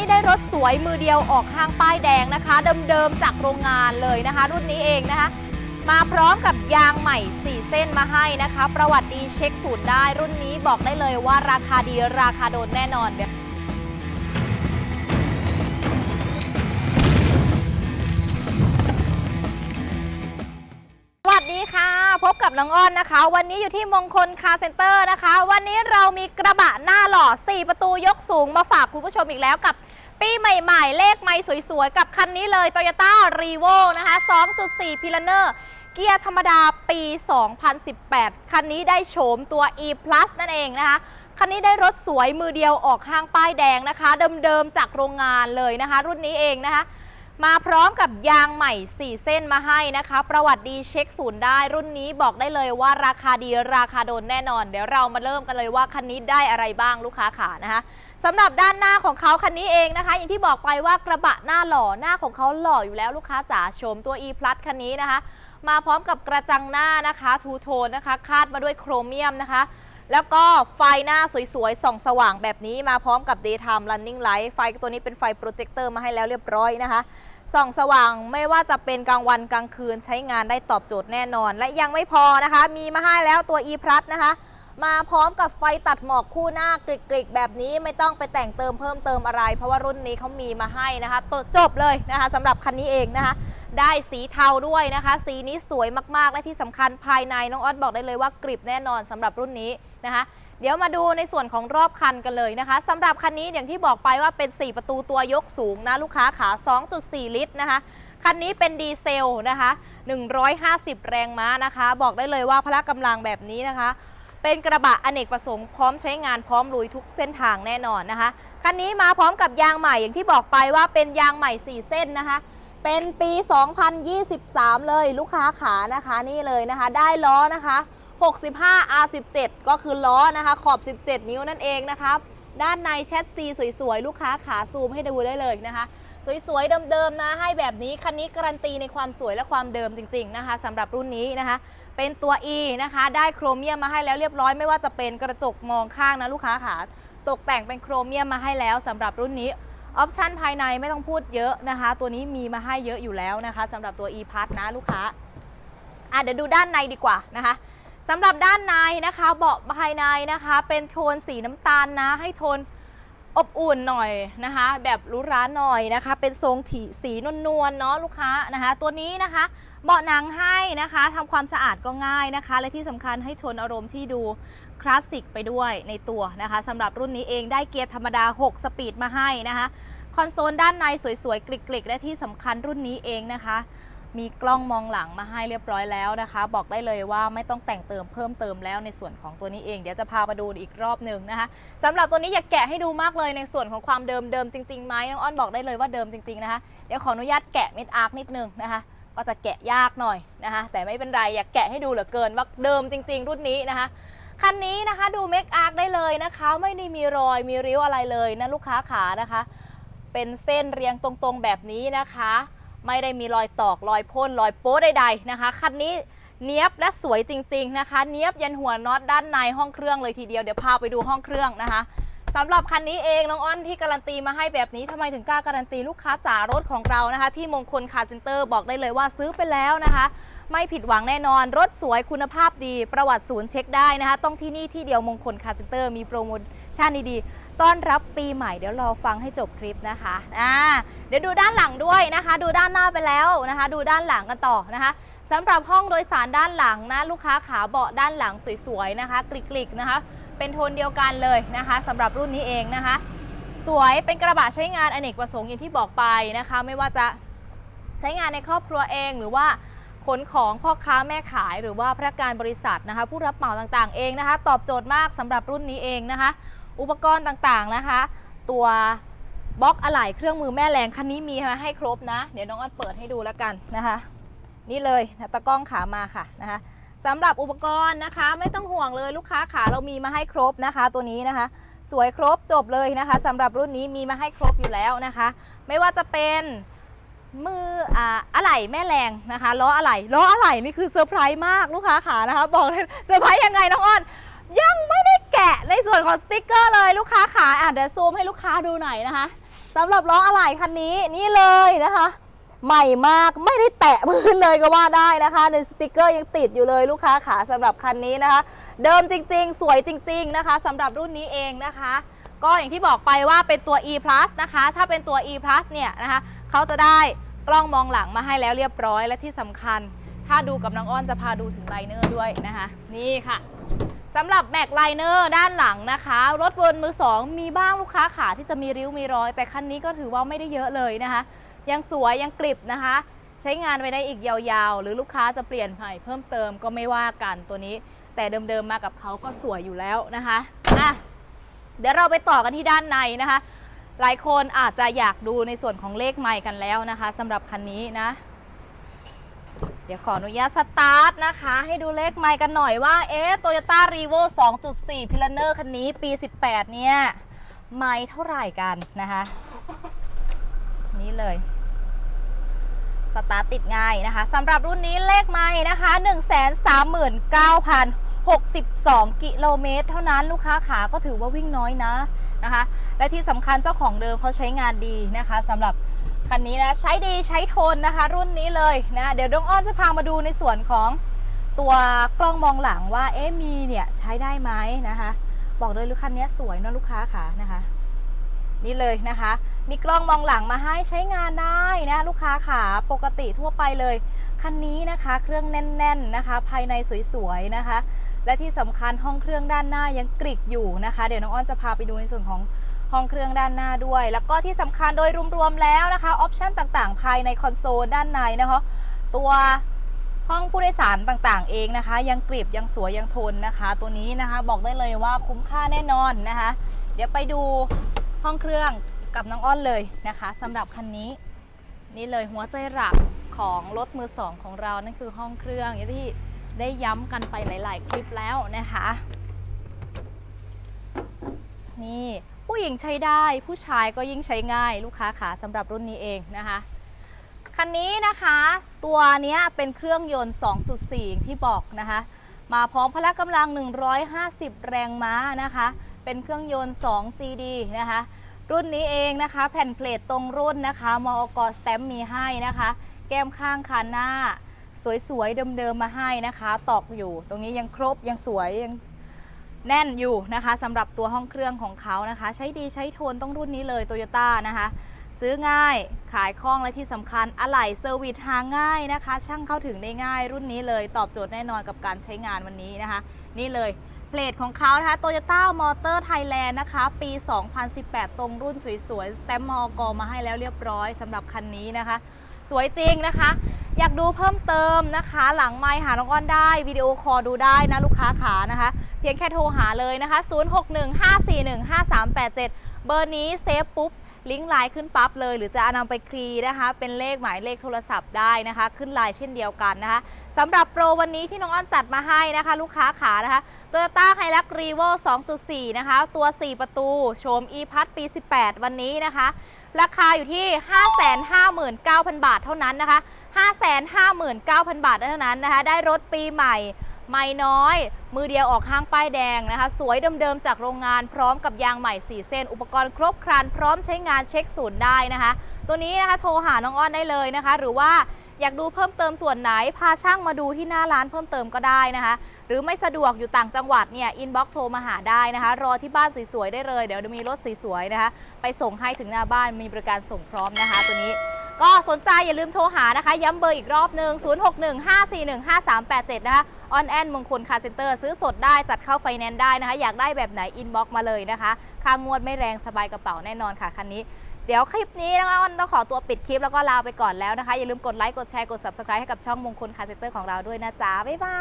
นี้ได้รถสวยมือเดียวออกห้างป้ายแดงนะคะ เดิมๆจากโรงงานเลยนะคะ รุ่นนี้เองนะคะ มาพร้อมกับยางใหม่ 4 เส้นมาให้นะคะ ประวัติดีเช็คศูนย์ได้รุ่นนี้บอกได้เลยว่าราคาดีราคาโดนแน่นอนเดี๋ยวสวัสดีค่ะ พบกับน้องอ้อนนะคะ วันนี้อยู่ที่มงคลคาร์เซ็นเตอร์นะคะ วันนี้เรามีกระบะหน้าหล่อ 4 ประตูยกสูงมาฝากคุณผู้ชมอีกแล้วกับ ปีใหม่ๆ เลขไม่สวยๆ กับคันนี้เลย Toyota r e v o นะคะ 2.4 p i l a n e r เกียร์ธรรมดาปี 2018 คันนี้ได้โฉมตัว e plus นั่นเองนะคะ คันนี้ได้รถสวยมือเดียวออกห้างป้ายแดงนะคะ เดิมๆ จากโรงงานเลยนะคะ รุ่นนี้เองนะคะ มาพร้อมกับยางใหม่ 4 เส้นมาให้นะคะ ประวัติดีเช็คศูนย์ได้ รุ่นนี้บอกได้เลยว่าราคาดีราคาโดนแน่นอน เดี๋ยวเรามาเริ่มกันเลยว่าคันนี้ได้อะไรบ้างลูกค้าขานะคะสำหรับด้านหน้าของเขาคันนี้เองนะคะ อย่างที่บอกไปว่ากระบะหน้าหล่อหน้าของเขาหล่ออยู่แล้วลูกค้าจ๋าชมตัว e plus คันนี้นะคะ มาพร้อมกับกระจังหน้านะคะทูโทนนะคะ คาดมาด้วยโครเมียมนะคะแล้วก็ไฟหน้าสวยๆ ส่องสว่างแบบนี้มาพร้อมกับ daytime running light ไฟตัวนี้เป็นไฟโปรเจคเตอร์มาให้แล้วเรียบร้อยนะคะ ส่องสว่างไม่ว่าจะเป็นกลางวันกลางคืนใช้งานได้ตอบโจทย์แน่นอน และยังไม่พอนะคะ มีมาให้แล้วตัว e plus นะคะ มาพร้อมกับไฟตัดหมอกคู่หน้ากริกๆ แบบนี้ไม่ต้องไปแต่งเติมเพิ่มเติมอะไร เพราะว่ารุ่นนี้เขามีมาให้นะคะตัวจบเลยนะคะสำหรับคันนี้เองนะคะได้สีเทาด้วยนะคะ สีนี้สวยมากๆ และที่สำคัญภายในน้องออสบอกได้เลยว่ากริบแน่นอนสำหรับรุ่นนี้นะคะ เดี๋ยวมาดูในส่วนของรอบคันกันเลยนะคะสำหรับคันนี้อย่างที่บอกไปว่าเป็น 4 ประตูตัวยกสูงนะลูกค้าขา 2.4 ลิตรนะคะ คันนี้เป็นดีเซลนะคะ 150 แรงม้านะคะ บอกได้เลยว่าพละกำลังแบบนี้นะคะ เป็นกระบะอเนกประสงค์พร้อมใช้งานพร้อมลุยทุกเส้นทางแน่นอนนะคะ คันนี้มาพร้อมกับยางใหม่อย่างที่บอกไปว่าเป็นยางใหม่ 4 เส้นนะคะเป็นปี 2023 เลยลูกค้าขานะคะนี่เลยนะคะ ได้ล้อนะคะ 65 R17 ก็คือล้อนะคะขอบ 17 นิ้วนั่นเองนะคะด้านในแชทซีสวยๆ ลูกค้าขาซูมให้ดูได้เลยนะคะ สวยๆ เดิมๆนะให้แบบนี้ คันนี้การันตีในความสวยและความเดิมจริง ๆ นะคะสำหรับรุ่นนี้นะคะ เป็นตัว E นะคะ ได้โครเมียมมาให้แล้วเรียบร้อยไม่ว่าจะเป็นกระจกมองข้างนะลูกค้าขาตกแต่งเป็นโครเมียมมาให้แล้วสำหรับรุ่นนี้ออปชันภายในไม่ต้องพูดเยอะนะคะ ตัวนี้มีมาให้เยอะอยู่แล้วนะคะสำหรับตัว e p a s นะลูกค้าอะเดี๋ยวดูด้านในดีกว่านะคะ สำหรับด้านในนะคะ เบาะภายในนะคะ เป็นโทนสีน้ำตาลนะ ให้โทนอบอุ่นหน่อยนะคะ แบบรู้ร้านหน่อยนะคะ เป็นทรงถีสีนวลๆเนาะลูกค้านะคะ ตัวนี้นะคะ เบาะหนังให้นะคะทำความสะอาดก็ง่ายนะคะ และที่สำคัญให้โทนอารมณ์ที่ดูคลาสสิกไปด้วยในตัวนะคะสำหรับรุ่นนี้เองได้เกียร์ธรรมดา 6 สปีดมาให้นะคะ คอนโซลด้านในสวยๆกริกๆ และที่สำคัญรุ่นนี้เองนะคะ มีกล้องมองหลังมาให้เรียบร้อยแล้วนะคะ บอกได้เลยว่าไม่ต้องแต่งเติมเพิ่มเติมแล้วในส่วนของตัวนี้เองเดี๋ยวจะพามาดูอีกรอบหนึ่งนะคะสำหรับตัวนี้อยากแกะให้ดูมากเลยในส่วนของความเดิมเดิมจริงๆไหมน้องอ้อนบอกได้เลยว่าเดิมจริงๆนะคะเดี๋ยวขออนุญาตแกะเม็ดอาร์คนิดนึงนะคะก็จะแกะยากหน่อยนะคะแต่ไม่เป็นไรอยากแกะให้ดูเหลือเกินว่าเดิมจริง ๆ รุ่นนี้นะคะคันนี้นะคะดูเมคอาร์คได้เลยนะคะ ไม่ได้มีรอยมีริ้วอะไรเลยนะลูกค้าขานะคะ เป็นเส้นเรียงตรงๆแบบนี้นะคะ ไม่ได้มีรอยตอกรอยพ่นรอยโป๊ใดๆนะคะ คันนี้เนี้ยบและสวยจริงๆนะคะ เนี้ยบยันหัวน็อตด้านในห้องเครื่องเลยทีเดียวเดี๋ยวพาไปดูห้องเครื่องนะคะสำหรับคันนี้เองน้องอ้อนที่การันตีมาให้แบบนี้ทำไมถึงกล้าการันตีลูกค้าจ๋ารถของเรานะคะ ที่มงคลคาร์เซ็นเตอร์บอกได้เลยว่าซื้อไปแล้วนะคะ ไม่ผิดหวังแน่นอน รถสวยคุณภาพดีประวัติศูนย์เช็คได้นะคะ ต้องที่นี่ที่เดียวมงคลคาร์เซ็นเตอร์มีโปรโมชั่นดีๆ ต้อนรับปีใหม่เดี๋ยวรอฟังให้จบคลิปนะคะอ่าเดี๋ยวดูด้านหลังด้วยนะคะ ดูด้านหน้าไปแล้วนะคะ ดูด้านหลังกันต่อนะคะสำหรับห้องโดยสารด้านหลังนะลูกค้าขาเบาะด้านหลังสวยๆนะคะกลิกๆนะคะ เป็นโทนเดียวกันเลยนะคะสำหรับรุ่นนี้เองนะคะ สวยเป็นกระบะใช้งานอเนกประสงค์อย่างที่บอกไปนะคะ ไม่ว่าจะใช้งานในครอบครัวเองหรือว่า ขนของพ่อค้าแม่ขายหรือว่าพนักงานบริษัทนะคะ ผู้รับเหมาต่างๆเองนะคะ ตอบโจทย์มากสำหรับรุ่นนี้เองนะคะ อุปกรณ์ต่างๆนะคะ ตัวบล็อกอะไหล่เครื่องมือแม่แรงคันนี้มีมาให้ครบนะ เดี๋ยวน้องอันเปิดให้ดูแล้วกันนะคะ นี่เลยตะกล้องขามาค่ะนะคะสำหรับอุปกรณ์นะคะ ไม่ต้องห่วงเลยลูกค้าขาเรามีมาให้ครบนะคะ ตัวนี้นะคะ สวยครบจบเลยนะคะสำหรับรุ่นนี้มีมาให้ครบอยู่แล้วนะคะ ไม่ว่าจะเป็น มืออ่าอะไหล่แม่แรงนะคะล้ออะไหล่ล้ออะไหล่นี่คือเซอร์ไพรส์มากลูกค้าขานะคะ บอกเลยเซอร์ไพรส์ยังไงน้องอ้อนยังไม่ได้แกะในส่วนของสติกเกอร์เลยลูกค้าขาอะเดี๋ยวซูมให้ลูกค้าดูหน่อยนะคะสำหรับล้ออะไหล่คันนี้นี่เลยนะคะ ใหม่มากไม่ได้แตะพื้นเลยก็ว่าได้นะคะในสติกเกอร์ยังติดอยู่เลยลูกค้าขาสำหรับคันนี้นะคะ เดิมจริง ๆ สวยจริง ๆนะคะสำหรับรุ่นนี้เองนะคะ ก็อย่างที่บอกไปว่าเป็นตัว e plus นะคะ ถ้าเป็นตัว e plus เนี่ยนะคะ เขาจะได้กล้องมองหลังมาให้แล้วเรียบร้อยและที่สำคัญ ถ้าดูกับน้องอ้อนจะพาดูถึงไลเนอร์ด้วยนะคะ นี่ค่ะสำหรับแม็กไลเนอร์ด้านหลังนะคะ รถวนมือสองมีบ้างลูกค้าขาที่จะมีริ้วมีรอย แต่คันนี้ก็ถือว่าไม่ได้เยอะเลยนะคะ ยังสวยยังกริบนะคะ ใช้งานไปได้อีกยาวๆ หรือลูกค้าจะเปลี่ยนใหม่เพิ่มเติมก็ไม่ว่ากันตัวนี้ แต่เดิมๆมากับเขาก็สวยอยู่แล้วนะคะอะเดี๋ยวเราไปต่อกันที่ด้านในนะคะ หลายคนอาจจะอยากดูในส่วนของเลขไมค์กันแล้วนะคะสำหรับคันนี้นะ เดี๋ยวขออนุญาตสตาร์ทนะคะ ให้ดูเลขไมค์กันหน่อยว่า เอ๊ะ Toyota r e v o 2.4 p i l a n e r คันนี้ปี 18 เนี่ยไมค์เท่าไหร่กันนะคะ นี่เลยสตาร์ทติดง่ายนะคะสำหรับรุ่นนี้เลขไม้นะคะ 139,062 กิโลเมตร เท่านั้นลูกค้าขาก็ถือว่าวิ่งน้อยนะ นะคะ และที่สำคัญเจ้าของเดิมเขาใช้งานดีนะคะสำหรับคันนี้นะใช้ดีใช้ทนนะคะ รุ่นนี้เลยนะเดี๋ยวดงอ้อนจะพามาดูในส่วนของตัวกล้องมองหลังว่าเอ๊ะมีเนี่ยใช้ได้ไหมนะคะ บอกเลยลูกคันนี้สวยนะลูกค้าค่ะนะคะ นี่เลยนะคะ มีกล้องมองหลังมาให้ใช้งานได้นะลูกค้าขาปกติทั่วไปเลยคันนี้นะคะ เครื่องแน่น ๆนะคะ ภายในสวยๆนะคะ และที่สำคัญห้องเครื่องด้านหน้ายังกริกอยู่นะคะ เดี๋ยวน้องอ้อนจะพาไปดูในส่วนของห้องเครื่องด้านหน้าด้วย แล้วก็ที่สำคัญโดยรวมๆแล้วนะคะออปชันต่างๆ ภายในคอนโซลด้านในนะคะตัวห้องผู้โดยสารต่างๆ เองนะคะ ยังกริบยังสวยยังทนนะคะ ตัวนี้นะคะบอกได้เลยว่าคุ้มค่าแน่นอนนะคะ เดี๋ยวไปดูห้องเครื่องกับน้องอ้อนเลยนะคะสำหรับคันนี้ นี่เลยหัวใจหลักของรถมือสองของเรานั่นคือห้องเครื่องอย่างที่ ได้ย้ำกันไปหลาย ๆ คลิปแล้วนะคะ นี่ผู้หญิงใช้ได้ ผู้ชายก็ยิ่งใช้ง่ายลูกค้าขาสำหรับรุ่นนี้เองนะคะ คันนี้นะคะ ตัวเนี้ยเป็นเครื่องยนต์ 2.4 ที่บอกนะคะ มาพร้อมพละกำลัง 150 แรงม้านะคะ เป็นเครื่องยนต์ 2 GD นะคะรุ่นนี้เองนะคะ แผ่นเพลทตรงรุ่นนะคะมอกสแตมมีให้นะคะ แก้มข้างคันหน้า สวยๆเดิมๆมาให้นะคะ ตอกอยู่ ตรงนี้ยังครบยังสวยยังแน่นอยู่นะคะสำหรับตัวห้องเครื่องของเขานะคะ ใช้ดีใช้ทนต้องรุ่นนี้เลยโตโยต้านะคะ ซื้อง่ายขายคล่องและที่สำคัญอะไหล่เซอร์วิสหาง่ายนะคะ ช่างเข้าถึงได้ง่ายรุ่นนี้เลย ตอบโจทย์แน่นอนกับการใช้งานวันนี้นะคะ นี่เลยเพลทของเขานะคะ Toyota Motor Thailand นะคะ ปี 2018 ตรงรุ่นสวยๆสแตมมอกมาให้แล้วเรียบร้อยสำหรับคันนี้นะคะ สวยจริงนะคะ อยากดูเพิ่มเติมนะคะ หลังไมค์หาน้องอ้อนได้วิดีโอคอลดูได้นะลูกค้าขานะคะ เพียงแค่โทรหาเลยนะคะ 0615415387 เบอร์นี้เซฟปุ๊บลิงก์ไลน์ขึ้นปั๊บเลย หรือจะนำไปคลีนะคะ เป็นเลขหมายเลขโทรศัพท์ได้นะคะ ขึ้นไลน์เช่นเดียวกันนะคะสำหรับโปรวันนี้ที่น้องอ้อนจัดมาให้นะคะ ลูกค้าขานะคะ Toyota Hilux Revo 2.4 นะคะ ตัว 4 ประตู โฉม e p a s ปี 18 วันนี้นะคะ ราคาอยู่ที่ 559,000 บาทเท่านั้นนะคะ 559,000 บาทเท่านั้นนะคะ ได้รถปีใหม่ ไม่น้อย มือเดียวออกห้างป้ายแดงนะคะ สวยเดิมๆจากโรงงานพร้อมกับยางใหม่ 4 เส้น อุปกรณ์ครบครัน พร้อมใช้งานเช็คศูนย์ได้นะคะ ตัวนี้นะคะโทรหาน้องอ้อนได้เลยนะคะ หรือว่าอยากดูเพิ่มเติมส่วนไหน พาช่างมาดูที่หน้าร้านเพิ่มเติมก็ได้นะคะ หรือไม่สะดวกอยู่ต่างจังหวัดเนี่ยอินบ็อกโทรมาหาได้นะคะ รอที่บ้านสวยๆได้เลยเดี๋ยวจะมีรถสวยๆนะคะ ไปส่งให้ถึงหน้าบ้านมีบริการส่งพร้อมนะคะ ตัวนี้ก็สนใจอย่าลืมโทรหานะคะ ย้ำเบอร์อีกรอบหนึ่ง0615415387 นะคะออนแอนมงคลคาร์เซ็นเตอร์ซื้อสดได้จัดเข้าไฟแนนซ์ได้นะคะ อยากได้แบบไหนอินบ็อกมาเลยนะคะ ค่างวดไม่แรงสบายกระเป๋าแน่นอนค่ะคันนี้เดี๋ยวคลิปนี้นะคะอ้อนต้องขอตัวปิดคลิปแล้วก็ลาไปก่อนแล้วนะคะ อย่าลืมกดไลค์กดแชร์กด subscribe ให้กับช่องมงคลคาร์เซ็นเตอร์ของเราด้วยนะจ๊ะบ๊ายบา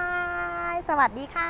ย สวัสดีค่ะ